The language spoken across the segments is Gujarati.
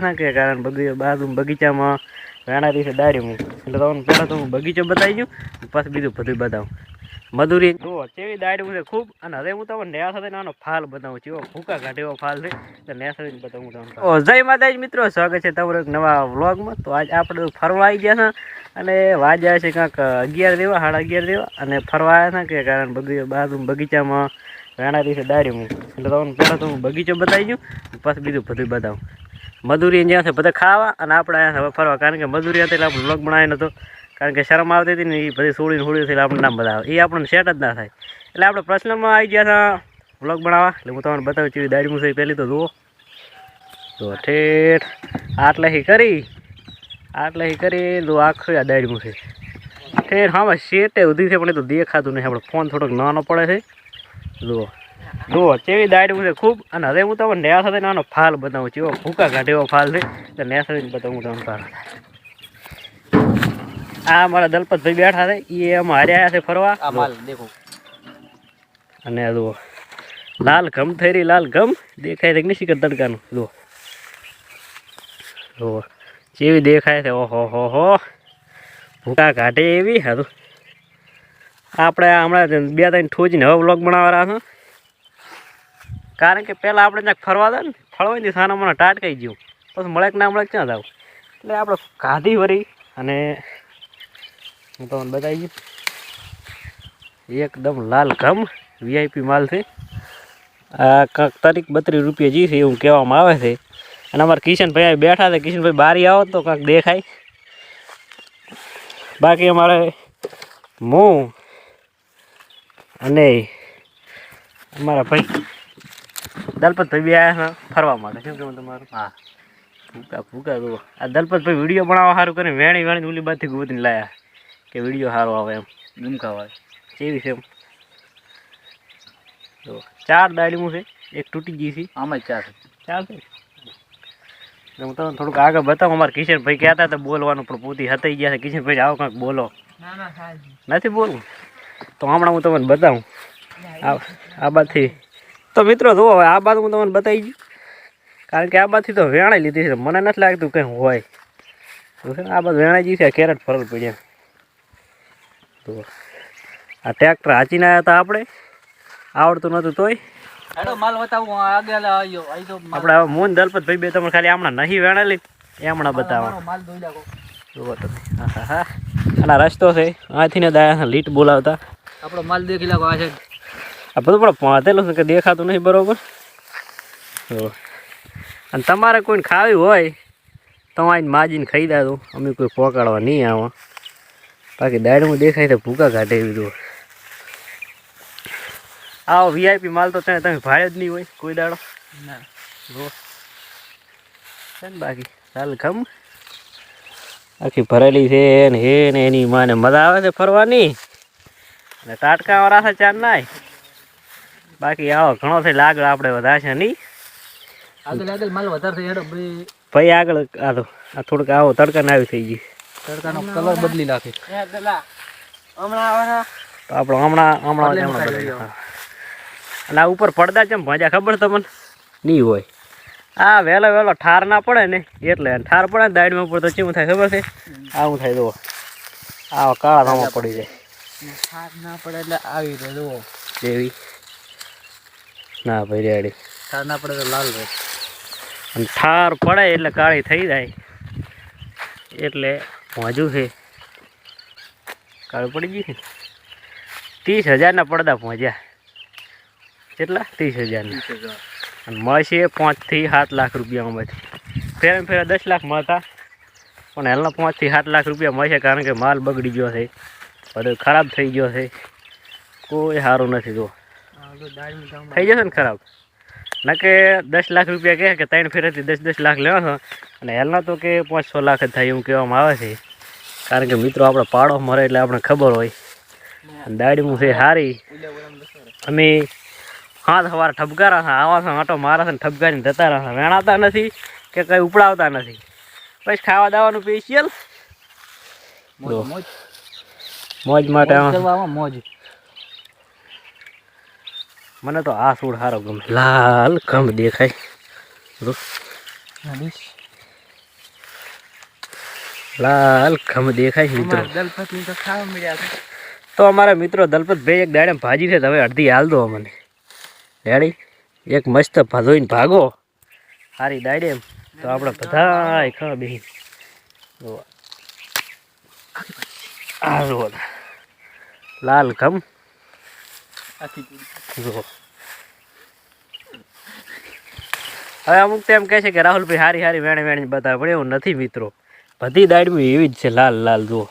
ના કારણ બગી બાજુ બગીચામાં વેણા દિવસે દાડી હું એટલે તમને પહેલાં તો હું બગીચો બતાવી દઉં, પછી બીજું બધું બતાવું. મધુરી જુઓ, કેવી દાડ્યું છે, ખૂબ, અને હવે હું તમને નેહા સાથે નાનો ફાલ બતાવું છું. એવો ભૂકા કાઢે એવો ફાલ છે તો નેહા સાથે બતાવું તમને. જય માતાજી મિત્રો, સ્વાગત છે તમારો એક નવા વ્લોગમાં. તો આજ આપણે ફરવા આવી ગયા છે, અને વાગ્યા છે કાંક અગિયાર દેવા સાડા અગિયાર દેવા અને ફરવા આવ્યા હતા કે કારણ બગી બાજુ બગીચામાં વેણા દિવસે દાડી હું એટલે તમને પહેલાં તો હું બગીચો બતાવી દઉં, પછી બીજું બધું બતાવું. મજૂરી જ્યાં છે બધા ખાવા અને આપણે અહીંયા હવે ફરવા. કારણ કે મજૂરી હતી એટલે આપણે બ્લોગ બનાવ્યો નહોતો કારણ કે શરમ આવતી હતી ને એ બધી સોળીને હોળી એટલે આપણે નામ બતાવે. એ આપણને સેટ જ ના થાય. એટલે આપણે પ્રશ્નમાં આવી ગયા હતા બ્લોગ બનાવવા. એટલે હું તમને બતાવું છું દાડી મુસાઈ પહેલી તો જુઓ. તો ઠેઠ. આટલાથી કરી. આટલાથી કરી. તો આખું આ દાડી મુસાઈ ઠેઠ હા શેટે ઉધી છે, પણ એ તો દેખાતું નહીં. આપણે ફોન થોડોક નાનો પડે છે. જુઓ. જુઓ કેવી દાઢ છે ખૂબ અને હવે હું તમને ન્યા સાથે નાનો ફાલ બતાવું છું. એવો ભૂકા કાઢે એવો ફાલ છે. તો ન્યા સાથે બતાવું હું તમને ફાલ. આ મારા દલપતભાઈ બેઠા છે. એ એમ હાર્યા છે ફરવા. અને જુઓ લાલ ઘમ થઈ રહી લાલ ઘમ. દેખાય છે કે નહીં શિખર તડકાનું? જુઓ. જુઓ કેવી દેખાય છે. ઓહો હો હો. ભૂકા કાઢે એવી હતું આપણે હમણાં બે ત્રણ ઠોજીને હવે વ્લોગ બનાવવા છે. કારણ કે પહેલાં આપણે ત્યાં ફરવા દે ને ફળવાની સાના મને ટાટકાઈ ગયું. પછી મળે કે ના મળે ક્યાં જાવ એટલે આપણે કાઢી વરી અને હું તમને બતાવી ગયું એકદમ લાલ ઘમ વીઆઈપી માલ છે. આ કાંક તારીખ બત્રીસ રૂપિયા જી છે એવું કહેવામાં આવે છે. અને અમારા કિશનભાઈ અહીં બેઠા છે. કિશનભાઈ બારી આવો તો કાંક દેખાય. બાકી અમારે હું અને અમારા ભાઈ દલપતભાઈ બી આવ્યા ફરવા માટે. શું કહેવું તમારું? હા. ભૂકા ભૂકા જુઓ આ દલપતભાઈ વીડિયો બનાવવા સારું કરીને વેણી વેણી ઉલી બાજથી ગોતીને લાયા કે વીડિયો સારો આવે એમ. લીમકા હોય કેવી છે એમ? જો ચાર દાડીમું છે એક તૂટી ગઈ છે. આમાં જ ચાર ચાર છે? હું તમને થોડુંક આગળ બતાવું. અમારા કિશનભાઈ કહેતા હતા બોલવાનું પણ પોતી હતાઈ ગયા છે. કિશનભાઈ આવો કાંઈક બોલો. નથી બોલવું? તો હમણાં હું તમને બતાવું. આ આ બાજથી તો મિત્રો જુઓ હવે આ બાદ હું તમને બતાવી ગયું. કારણ કે આ બાદથી તો વેણાઈ લીધી છે. મને નથી લાગતું કંઈ હોય. આ બાદ વેણાઈ ગઈ છે કેરેટ ફરલ પડ્યા. તો આ ટ્રેક્ટર હાચીને આવ્યા હતા આપણે. આવડતું નહોતું તોય. આપણે હવે મોહન દલપતભાઈ બે તમને ખાલી હમણાં નહીં વેણાલી એ બતાવવા. જુઓ તમે હા હા હા અને રસ્તો છે આથી ને દાયા લીટ બોલાવતા. આપણો માલ દેખી લાગો આ છે. આ બધું પણ પહોંચેલું છે કે દેખાતું નહીં બરાબર. અને તમારે કોઈને ખાવી હોય તો આવીને માજીને ખાઈ દાદું અમે કોઈ પોકાડવા નહીં આવો. બાકી દાડમાં દેખાય તો ભૂકા કાઢે એવી જુઓ આવો વીઆઈપી માલ તો તમે તમે ભાડે જ નહીં હોય કોઈ દાડો. ને. બાકી ચાલ ખમ. આખી ભરેલી છે ને હે ને એની માને મજા આવે છે ફરવાની. અને તાટકાવાળા છે ચાર નાય. બાકી આવો ઘણો થઈ લાગડ આપણે વધારે છે નહીં. આગળ આગળ માલ વધારે થઈ હેડો ભાઈ. ભાઈ આગળ આ તો આ થોડુંક આવો તડકા આવી થઈ ગઈ. તડકાનો કલર બદલી નાખે. હમણાં તો આપણો હમણાં હમણાં હમણાં બદલી અને આ ઉપર પડદા ચમ ભાજા ખબર તમને? નહીં હોય. આ વહેલો વહેલો ઠાર ના પડે ને એટલે ઠાર પડે ને દાડમાં ઉપર તો ચેવું થાય ખબર છે? આવું થાય જુઓ. આવો કાળા ધામા પડી જાય. ઠાર ના પડે એટલે આવી જાય જુઓ. જેવી. ના ભાઈ રેડી થાક ના પડે તો લાલ રહે અને થાર પડે એટલે કાળી થઈ જાય. એટલે મોજું છે. કાળી પડી ગઈ છે ત્રીસ હજારના પડદા પહોંચ્યા કેટલા? ત્રીસ હજારના. અને મળશે પાંચથી સાત લાખ રૂપિયામાંથી ફેર ફેર દસ લાખ મળતા. પણ હાલના પાંચથી સાત લાખ રૂપિયા મળશે કારણ કે માલ બગડી ગયો છે. બધો ખરાબ થઈ ગયો છે. કોઈ સારું નથી જો. થઈ જશે ને ખરાબ? ના કે દસ લાખ રૂપિયા કહે કે ત્રણ ફેરેથી દસ દસ લાખ લેવા છો. અને હેલના તો કે પાંચ છ લાખ જ થાય એવું કહેવામાં આવે છે. કારણ કે મિત્રો આપણે પાડો મરે એટલે આપણે ખબર હોય. દાડીમું છે સારી અમે હાથ સવારે ઠપકારા છે આવા છે આટો મારા છે ને ઠપકારીને જતા રહ્યા છે. વેણાતા નથી કે કંઈ ઉપડાવતા નથી. પછી ખાવા દાવાનું સ્પેશિયલ મોજ મોજ. મોજ માટે મોજ. મને તો આ સૂળ સારો ગમે. લાલ ખંભ દેખાય. લાલ ખંભ દેખાય મિત્રો. તો ખાવા મળ્યા છે. તો અમારા મિત્રો દલપત ભાઈ એક દાડે ભાજી છે તમે અડધી હાલ દો મને ડેડી એક મસ્ત ભાજોઈને ભાગો. સારી દાડે એમ. તો આપણે બધા ખા બેહી. આ લાલ ખમ આખી જુઓ હવે અમુક તો એમ કહે છે કે રાહુલભાઈ હારી હારી વેણે વેણી બતાવે, પણ એવું નથી મિત્રો. બધી દાડમી એવી જ છે, લાલ લાલ, જુઓ.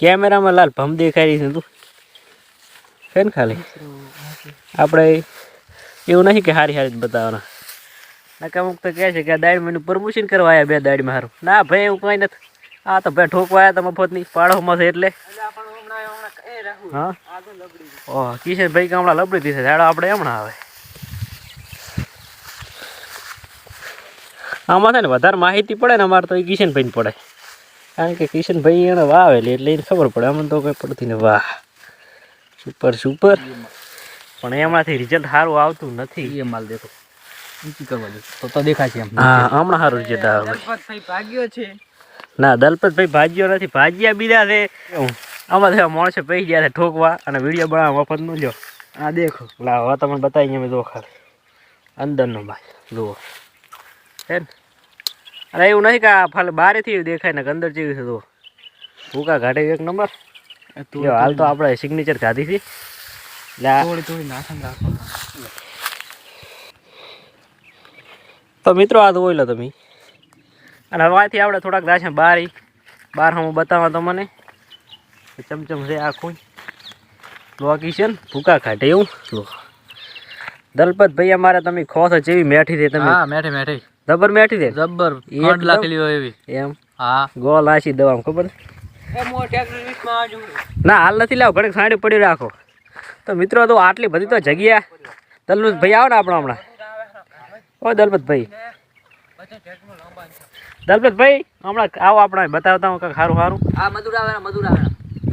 કેમેરામાં લાલ ભમ દેખાઈ રહી છે તું છે ને ખાલી? આપણે એવું નહીં કે હારી હારી જ બતાવવાના. કે અમુક તો કહે છે કે આ દાડમાં એનું પ્રમોશન કરવા આવ્યા બે દાડમાં હારું. ના ભાઈ, એવું કંઈ નથી. આ તો ભાઈ ઠોકવા આવ્યા તમે મફતની પાડોમાં છે એટલે એટલે આપણે હમણાં હમણાં એ રાહુલ હા. ઓહ કિશનભાઈ કે લબડી દીધી ઝાડો આપણે હમણાં આવે. આમાં છે ને વધારે માહિતી પડે ને અમારે તો એ કિશનભાઈને પડે. કારણ કે કિશનભાઈ એને વાવેલી એટલે એને ખબર પડે. અમને તો કંઈ પડતી ને વાહ. સુપર સુપર પણ એમાંથી રિઝલ્ટ સારું આવતું નથી. એ માલ દેખો. ઊંચી કરવા તો તો દેખાય એમ. હા હમણાં સારું રિઝલ્ટ આવે. ભાગ્યો છે. ના દલપતભાઈ ભાજીઓ નથી. ભાજીયા બીજા છે. આમાં તો માણસે પૈસા ગયા ઠોકવા અને વીડિયો બનાવવા મફતનું લ્યો આ દેખો. લા હવે તમને બતાવી અમે જો ખાલી. અંદરનો ભાઈ જુઓ. હે ને? અરે એવું નથી કે આ ફાલે બારેથી દેખાય ને અંદર જેવી છે જુઓ. ભૂકા ઘાટે એક નંબર. હાલ તો આપણે સિગ્નેચર ખાધી હતી તો મિત્રો આ જોઈ લો તમે. અને હવાથી આપણે થોડાક દાશે બારી. બાર હું બતાવવા તો મને ચમચમ છે આખું લોકી છે ને ભૂકા ખાટે એવું. દલપત ભાઈ અમારે તમે ખોસ છો જેવી મેઠી છે તમે. હા મેઠી મેઠી. જબર મેઠી છે જબર ફંડ લાખેલી હોય એવી. એમ. હા. ગોલ આશી દવા ખબર? ના હાલ નથી લાવ ઘણી સાંડી પડી રાખો. તો મિત્રો તો આટલી બધી તો જગ્યા. દલપત ભાઈ આવો ને આપણો હમણાં. ઓ દલપત ભાઈ. દલપત ભાઈ હમણાં આવો આપણે બતાવતા હું કંઈક સારું સારું આ મધુર આવે મધુર આવે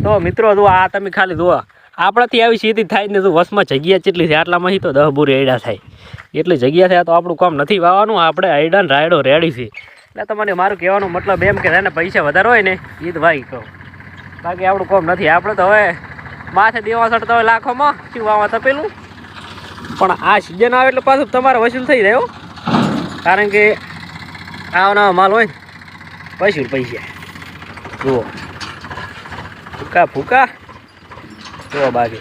તો મિત્રો જો આ તમે ખાલી જુઓ. આપણાથી આવી સીધી થાય ને તો વસમાં જગ્યા જેટલી છે, આટલામાં તો દહ બુરી થાય. એટલી જગ્યા થાય તો આપણું કામ નથી વાવવાનું આપણે આયડા ને રાયડો રેડી છે. એટલે તમને મારું કહેવાનો મતલબ એમ કે એને પૈસા વધારે હોય ને એ જ ભાઈ કહો. બાકી આપણું કામ નથી. આપણે તો હવે માથે દેવા સડતા હોય લાખોમાં, શું વાવા તપેલું? પણ આ સિઝન આવે એટલે પાછું તમારે વસૂલ થઈ જાય કારણ કે આવા માલ હોય વસૂલ પૈસા. જુઓ. ફૂકા ફૂકા. જુઓ બાજુ.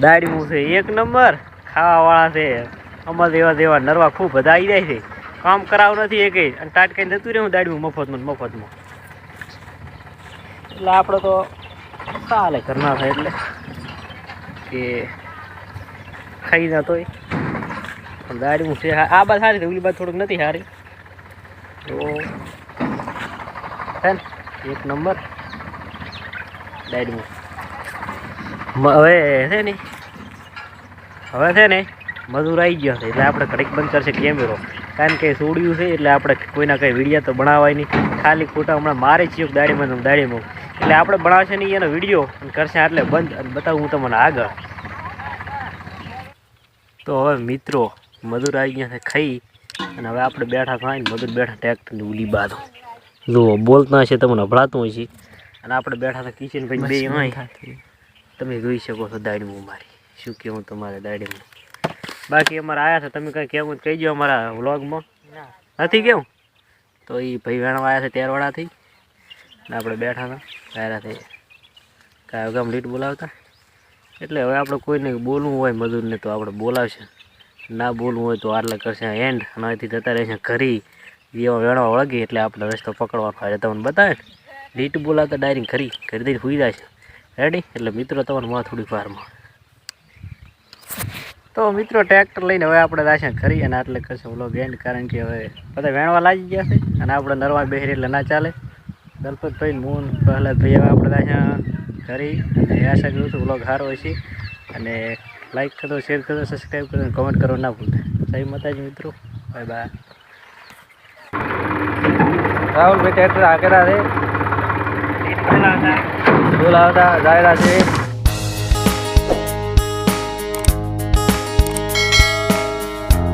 દાડીમું છે એક નંબર. ખાવાવાળા છે. અમારા દેવા જેવા નરવા ખૂબ બધા આવી જાય છે. કામ કરાવ નથી એક અને ટાટ કઈ જતું રહ્યું દાડીમું મફતમાં મફતમાં. એટલે આપણે તો ચાલે ઘરના થાય એટલે કે ખાઈ ના તોય. પણ છે. આ બાદ સારી છે. ઓલી બાદ થોડુંક નથી સારી તો છે ને એક નંબર. દાડીમું મ- હવે છે ને, હવે છે ને મજૂર આવી ગયો છે, એટલે આપણે ઘડીક બંધ કરશે કેમેરો કારણ કે સોડ્યું છે, એટલે આપણે કોઈના કંઈ વીડિયો તો બનાવાય નહીં. ખાલી ખોટા હમણાં મારે છીએ દાડીમાં દાડીમાં એટલે આપણે બનાવશે નહીં એનો વીડિયો કરશે એટલે બંધ, અને બતાવું હું તમને આગળ. તો હવે મિત્રો મધુર આવી ગયા છે, ખાઈ. અને હવે આપણે બેઠા ખાઈને મધુર બેઠા ટ્રેક્ટરની ઉલી બાદ જુઓ બોલતા હશે તમને હભળાતું હશે અને આપણે બેઠા હતા કિશનભાઈ બે તમે જોઈ શકો છો દાડીમાં મારી. શું કહેવું તમારે દાડીમાં બાકી અમારે આવ્યા છે તમે કંઈ કહેવું કહી દો અમારા વ્લોગમાં. નથી કેવું? તો એ ભાઈ વેણવા આવ્યા છે તેરવાડાથી. ને આપણે બેઠા હતા થઈ કાંઈ ગામ લીટ બોલાવતા. એટલે હવે આપણે કોઈને બોલવું હોય મજૂરને તો આપણે બોલાવશે. ના બોલવું હોય તો આટલે કરશે એન્ડ અને અહીંથી જતા રહેશે ઘરી. જેવા વેણવા વળગી એટલે આપણે રસ્તો પકડવાનો એટલે તમને બતાવે ને લીટ બોલાવતા ડાયરિંગ ખરી. ઘરી દઈને સુઈ જાય છે. રેડી એટલે મિત્રો, તમારે માં થોડીક વારમાં તો મિત્રો ટ્રેક્ટર લઈને હવે આપણે રાશન ખરી અને આટલે કરશે ઓલો ગેન્ડ કારણ કે હવે બધા વેણવા લાગી ગયા છે અને આપણે નરવા બેહરી એટલે ના ચાલે. દલપતભાઈ મૂન પ્રહલાદભાઈ હવે આપણે રાશન ખરી અને આશા કરું છું વ્લોગ સારો હશે. અને લાઈક કરો શેર કરો સબસ્ક્રાઈબ કરો અને કમેન્ટ કરો ના ભૂલતા. જય માતાજી મિત્રો. બાય બાય રાહુલભાઈ ટ્રેક્ટર આગળ છે બોલાવતા જાય છે.